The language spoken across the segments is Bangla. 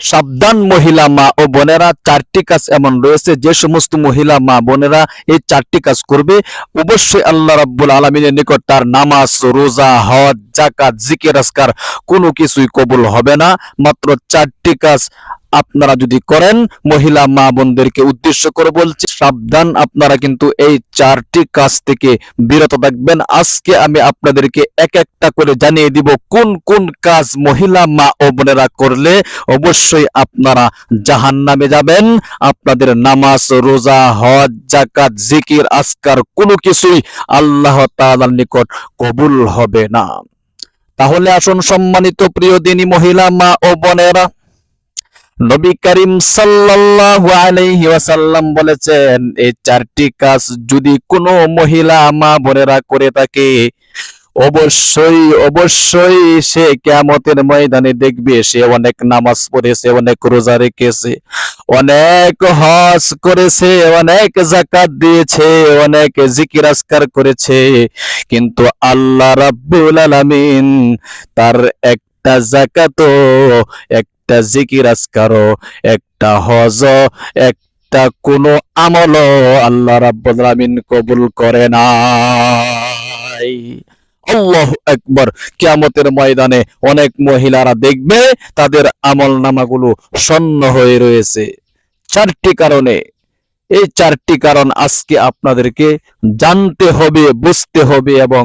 সাবধান মহিলা মা ও বোনেরা, চারটি কাজ এমন রয়েছে, যে সমস্ত মহিলা মা বোনেরা এই চারটি কাজ করবে। অবশ্যই আল্লাহ রাব্বুল আলমিনের নিকট তার নামাজ, রোজা, হজ জাকাত জিকির আসকার কোনো কিছুই কবুল হবে না। মাত্র চারটি কাজ আপনারা যদি করেন, মহিলা মা বোনদেরকে উদ্দেশ্য করে বলছি, সাবধান, আপনারা কিন্তু এই চারটি কাজ থেকে বিরত থাকবেন। আজকে আমি আপনাদেরকে এক একটা করে জানিয়ে দিব কোন কোন কাজ মহিলা মা ও বোনেরা করলে অবশ্যই আপনারা জাহান নামে যাবেন। আপনাদের নামাজ, রোজা, হজ জাকাত জিকির আসকার কোনো কিছুই আল্লাহ তালার নিকট কবুল হবে না। তাহলে আসুন সম্মানিত প্রিয় দিনী মহিলা মা ও বোনেরা নবী করিম সাল্লাল্লাহু ওয়াসাল্লাম বলেছেন এই চারটি কাজ যদি কোনো মহিলা মা বোনেরা করে থাকে, অবশ্যই অবশ্যই সে কিয়ামতের ময়দানে দেখবে সে অনেক নামাজ পড়েছে, অনেক রোজা রেখেছে, অনেক হজ করেছে, অনেক জাকাত দিয়েছে, অনেক জিকির করেছে। কিন্তু আল্লাহ রাব্বুল আলামিন তার একটা জাকাতও একটা জিকির আজকারও একটা হজ, একটা কোনো আমলও আল্লাহ রাব্বুল কবুল করে নাই। আল্লাহু আকবার। কিয়ামতের ময়দানে অনেক মহিলারা দেখবে তাদের আমল নামাগুলো শূন্য হয়ে রয়েছে। চারটি কারণে এই চারটি কারণ আজকে আপনাদেরকে জানতে হবে, বুঝতে হবে এবং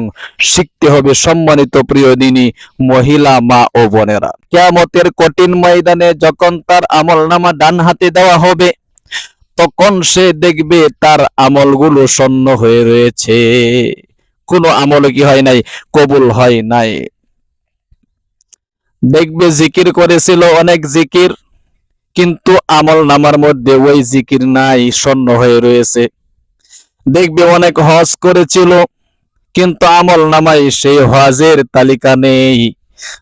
শিখতে হবে সম্মানিত প্রিয় দিনী মহিলা মা ও বোনেরা। কেয়ামতের কঠিন ময়দানে যখন তার আমল নামা ডান হাতে দেওয়া হবে, তখন সে দেখবে তার আমলগুলো শূন্য হয়ে রয়েছে। কোনো আমল কি হয় নাই, কবুল হয় নাই। দেখবে জিকির করেছিল অনেক জিকির। কিন্তু আমল নামার মধ্যে ওই জিকির নাই, শূন্য হয়ে রয়েছে। দেখবে অনেক হজ করেছিল, কিন্তু আমল নামায় সেই হজের তালিকা নেই।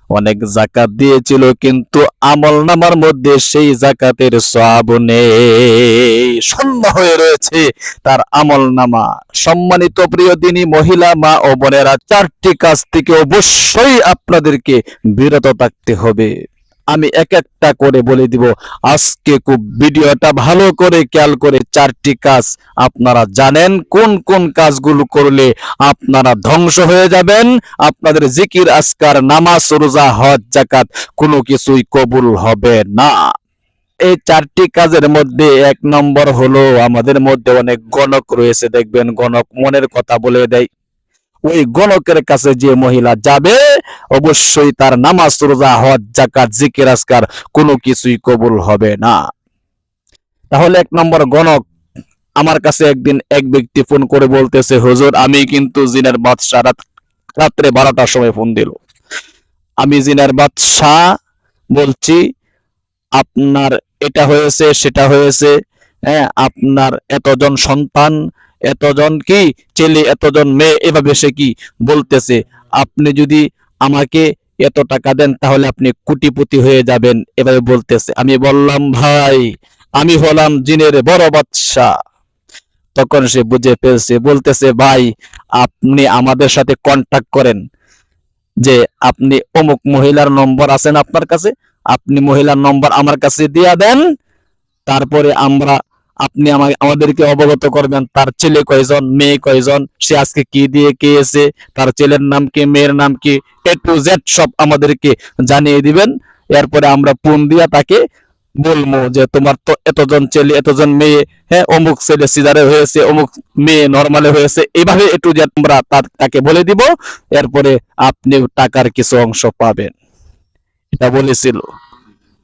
অনেক জাকাত দিয়েছিল, কিন্তু আমল নামার মধ্যে সেই জাকাতের সব নেই। শূন্য হয়ে রয়েছে তার আমল নামা। সম্মানিত প্রিয় দিনী মহিলা, মা ও বোনেরা, চারটি কাজ থেকে অবশ্যই আপনাদেরকে বিরত থাকতে হবে। আমি এক একটা করে বলে দিব। আজকে খুব ভিডিওটা ভালো করে খেয়াল করে চারটি কাজ আপনারা জানেন। কোন কোন কাজগুলো করলে আপনারা ধ্বংস হয়ে যাবেন? আপনাদের জিকির আসকার নামাজ, রোজা, হজ জাকাত কোনো কিছুই কবুল হবে না। এই চারটি কাজের মধ্যে এক নম্বর হলো আমাদের মধ্যে অনেক গণক রয়েছে। দেখবেন গণক মনের কথা বলে দেয়। ওই গণকের কাছে যে মহিলা যাবে, অবশ্যই তার নামাজ, রোজা, হজ জাকাত জিকির আসকার কোনো কিছুই কবুল হবে না। তাহলে এক নম্বর গণক আমার কাছে একদিন এক ব্যক্তি ফোন করে বলতেছে, হুজুর, আমি কিন্তু জিনের বাদশাহ রাত, রাত্রে বারোটার সময় ফোন দিল। আমি জিনের বাদশাহ বলছি, আপনার এটা হয়েছে, সেটা হয়েছে হ্যাঁ আপনার এতজন সন্তান এতজন কি? ছেলে, এতজন মেয়ে, এভাবে সে কি বলতেছে? আপনি যদি আমাকে এত টাকা দেন, তাহলে আপনি কোটিপতি হয়ে যাবেন, এভাবে বলতেছে। আমি বললাম, ভাই, আমি হলাম জিনের বড় বাদশাহ। তখন সে বুঝে ফেলছে, বলতেছে, ভাই, আপনি আমাদের সাথে কন্টাক্ট করেন যে আপনি অমুক মহিলার নম্বর আছেন আপনার কাছে, আপনি মহিলার নম্বর আমার কাছে দিয়া দেন, তারপরে আমরা আপনি আমা- আমাদেরকে অবগত করবেন তার ছেলে কয়জন, মেয়ে কয়জন, সে আজকে কি দিয়ে খেয়েছে তার ছেলের নাম কি, মেয়ের নাম কি, এ টু জেড সব আমাদেরকে জানিয়ে দিবেন। এরপরে আমরা ফোন দিয়া তাকে বলব যে, তোমার তো এতজন ছেলে, এতজন মেয়ে হ্যাঁ অমুক ছেলে সিজারে হয়েছে, অমুক মেয়ে নর্মালে হয়েছে। এইভাবে এ টু জেড আমরা তাকে বলে দিব। এরপরে আপনি টাকার কিছু অংশ পাবেন। এটা বলেছিল।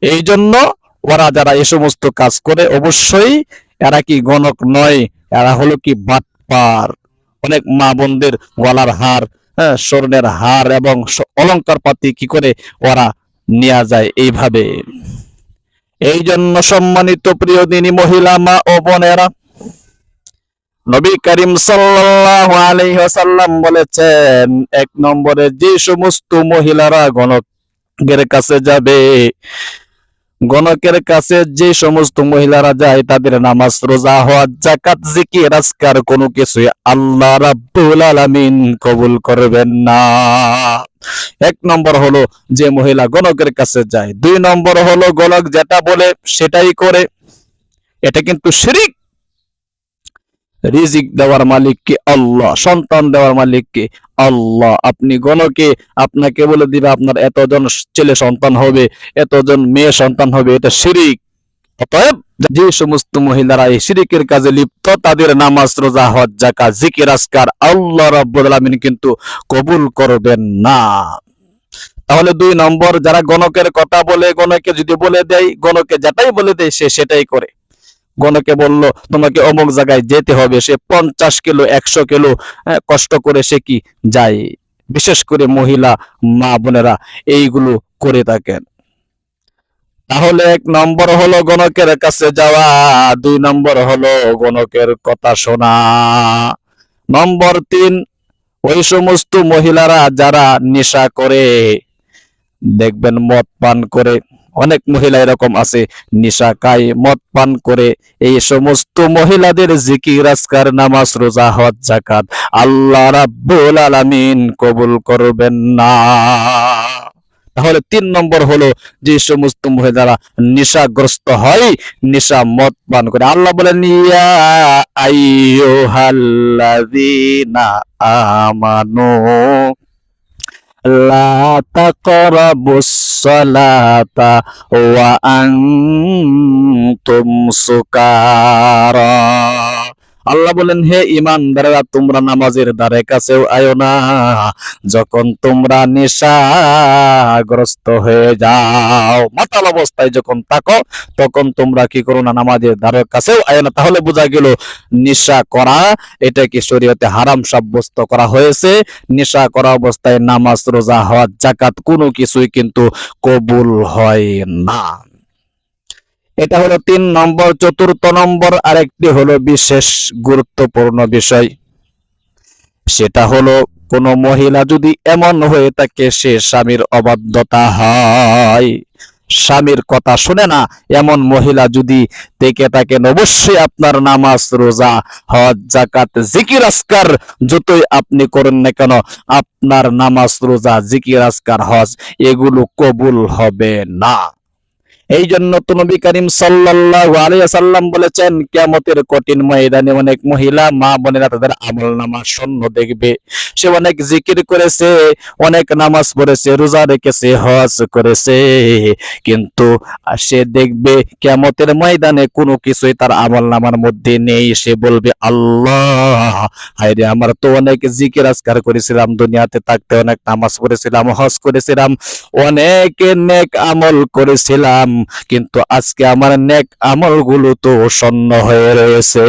এই জন্য ওরা যারা এ সমস্ত কাজ করে, অবশ্যই এরা কি গণক নয়? এরা হলো কি বাটপার অনেক মা বোনদের গলার হার হ্যাঁ স্বর্ণের হার এবং অলংকার পাতি কি করে ওরা নেওয়া যায় এইভাবে? এই জন্য সম্মানিত প্রিয় দিনী মহিলা মা ও বোনেরা, নবী করিম সাল্লাল্লাহু আলাইহি ওয়াসাল্লাম বলেছেন, এক নম্বরে যে সমস্ত মহিলারা গণকের কাছে যাবে গণকের কাছে যে সমস্ত মহিলারা যায়, তাদের নামাজ, রোজা হওয়ার জাকাত জিকির রাজকার কোনো কিছুই আল্লাহ রাব্বুল আলামিন কবুল করবেন না। এক নম্বর হলো যে মহিলা গণকের কাছে যায়, দুই নম্বর হলো গণক যেটা বলে সেটাই করে। এটা কিন্তু শিরিক। রিজিক দেওয়ার মালিক কে আল্লাহ, সন্তান দেওয়ার মালিক কে আল্লাহ। আপনি গণকে আপনাকে বলে দিবে, আপনার এতজন ছেলে সন্তান হবে, এতজন মেয়ে সন্তান হবে, এটা শিরিক। অতএব যে সমস্ত মহিলারা এই শিরিকের কাজে লিপ্ত, তাদের নামাজ, রোজা, হজ জাকাত জিকির আসকার আল্লাহ রাব্বুল আলামিন কিন্তু কবুল করবেন না। তাহলে দুই নম্বর, যারা গণকের কথা বলে, গণকে যদি বলে দেয়, গণকে যেটাই বলে দেয়, সে সেটাই করে। গণকে বলল তোমাকে অমুক জায়গায় যেতে হবে। সে পঞ্চাশ কিলো একশো কিলো হ্যাঁ, কষ্ট করে সে কি যায়? বিশেষ করে মহিলা মা বোনেরা এইগুলো করে থাকেন। তাহলে এক নম্বর হলো গণকের কাছে যাওয়া দুই নম্বর হলো গণকের কথা শোনা। নম্বর তিন ওই সমস্ত মহিলারা যারা নেশা করে দেখবেন মদ পান করে অনেক মহিলা এরকম আছে নিশা খায় মদ পান করে। এই সমস্ত মহিলাদের জিকির, আজকার, নামাজ, রোজা, হজ জাকাত আল্লাহ রাব্বুল আলামিন কবুল করবেন না। তাহলে তিন নম্বর হলো যে সমস্ত মহিলারা নেশাগ্রস্ত হয়, নেশা মদ পান করে। আল্লাহ বলেন, ইয়া আমানু। তাকরাবুস সালাতা ওয়া আনতুম সুকারা। আল্লাহ বলেন, হে ইমান ইমানদারেরা তোমরা নামাজের দ্বারে কাছেও আয়ো না। যখন তোমরা নেশাগ্রস্ত হয়ে যাও, মাতাল অবস্থায় যখন থাকো, তখন তোমরা কি করো না, নামাজের দ্বারের কাছেও আয়ো না। তাহলে বোঝা গেল, নেশা করা, এটা কি শরীয়তে হারাম সাব্যস্ত করা হয়েছে? নেশা করা অবস্থায় নামাজ, রোজা হওয়ার জাকাত কোনো কিছুই কিন্তু কবুল হয় না। এটা হলো তিন নম্বর, চতুর্থ নম্বর, আরেকটি হলো বিশেষ গুরুত্বপূর্ণ বিষয়। সেটা হলো, কোন মহিলা যদি এমন হয়ে থাকে, সে স্বামীর অবাধ্যতা হয়। স্বামীর কথা শুনে না, এমন মহিলা যদি থেকে থাকেন, অবশ্যই আপনার নামাজ, রোজা, হজ জাকাত জিকির, আসকার যতই আপনি করেন না কেন, আপনার নামাজ, রোজা, জিকির, আসকার, হজ, এগুলো কবুল হবে না। এই জন্য তো করিম সাল্লাল্লাহু আলাইহি সাল্লাম বলেছেন, কিয়ামতের কঠিন ময়দানে অনেক মহিলা মা বোনেরা তাদের আমল নামা শূন্য দেখবে। সে অনেক জিকির করেছে, অনেক নামাজ পড়েছে, রোজা রেখেছে, হজ করেছে। কিন্তু সে দেখবে কিয়ামতের ময়দানে কোনো কিছুই তার আমল নামার মধ্যে নেই। সে বলবে, আল্লাহ, হায়রে, আমার তো অনেক জিকির আজকার করেছিলাম, দুনিয়াতে থাকতে অনেক নামাজ পড়েছিলাম, হজ করেছিলাম, অনেক নেক আমল করেছিলাম। কিন্তু আজকে আমার নেক আমলগুলো তো শূন্য হয়ে রয়েছে।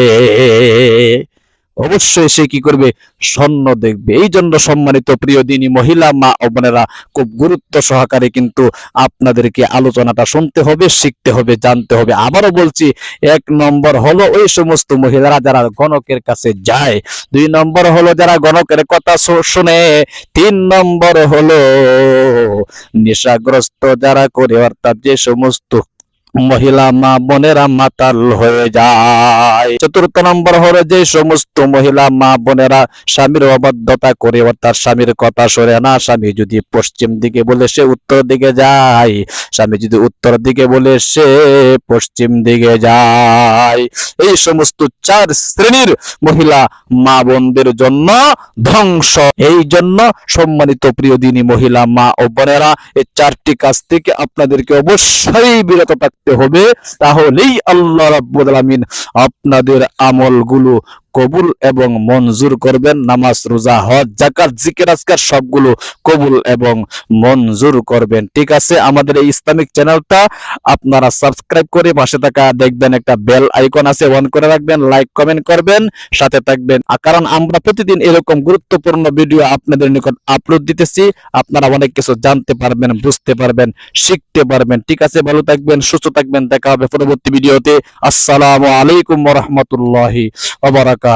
অবশ্যই সে কি করবে? স্বর্ণ দেখবে। এই জন্য সম্মানিত প্রিয় দিনী মহিলা, মা ও বোনেরা, খুব গুরুত্ব সহকারে কিন্তু আপনাদেরকে আলোচনাটা শুনতে হবে, শিখতে হবে, জানতে হবে। আবারও বলছি, এক নম্বর হলো ওই সমস্ত মহিলারা যারা গণকের কাছে যায়। দুই নম্বর হলো যারা গণকের কথা শুনে। তিন নম্বর হলো নেশাগ্রস্ত যারা করে, অর্থাৎ যে সমস্ত মহিলা মা বোনেরা মাতাল হয়ে যায়। চতুর্থ নম্বর হলো যে সমস্ত মহিলা মা বোনেরা স্বামীর অবাধ্যতা করে অর্থাৎ স্বামীর কথা শোনে না, স্বামী যদি পশ্চিম দিকে বলে সে উত্তর দিকে যায়, স্বামী যদি উত্তর দিকে বলে সে পশ্চিম দিকে যায়। এই সমস্ত চার শ্রেণির মহিলা মা বোনদের জন্য ধ্বংস। এই জন্য সম্মানিত প্রিয় দিনী মহিলা মা ও বোনেরা, এই চারটি কাজ থেকে আপনাদেরকে অবশ্যই বিরত থাকতে হবে তাহলেই আল্লাহ রাব্বুল আলামিন আপনাদের আমলগুলো কবুল এবং মঞ্জুর করবেন। নামাজ, রোজা, হজ জাকাত জিকির, আজকার সবগুলো কবুল এবং মঞ্জুর করবেন। ঠিক আছে, আমাদের এই ইসলামিক চ্যানেলটা আপনারা সাবস্ক্রাইব করে পাশে থাকা দেখবেন একটা বেল আইকন আছে, অন করে রাখবেন, লাইক, কমেন্ট করবেন, সাথে থাকবেন। কারণ আমরা প্রতিদিন এরকম গুরুত্বপূর্ণ ভিডিও আপনাদের নিকট আপলোড দিতেছি, আপনারা অনেক কিছু জানতে পারবেন, বুঝতে পারবেন, শিখতে পারবেন। ঠিক আছে, ভালো থাকবেন, সুস্থ থাকবেন, দেখা হবে পরবর্তী ভিডিওতে। আসসালামু আলাইকুম রাহমাতুল্লাহি ওয়া বারাকাতুহু।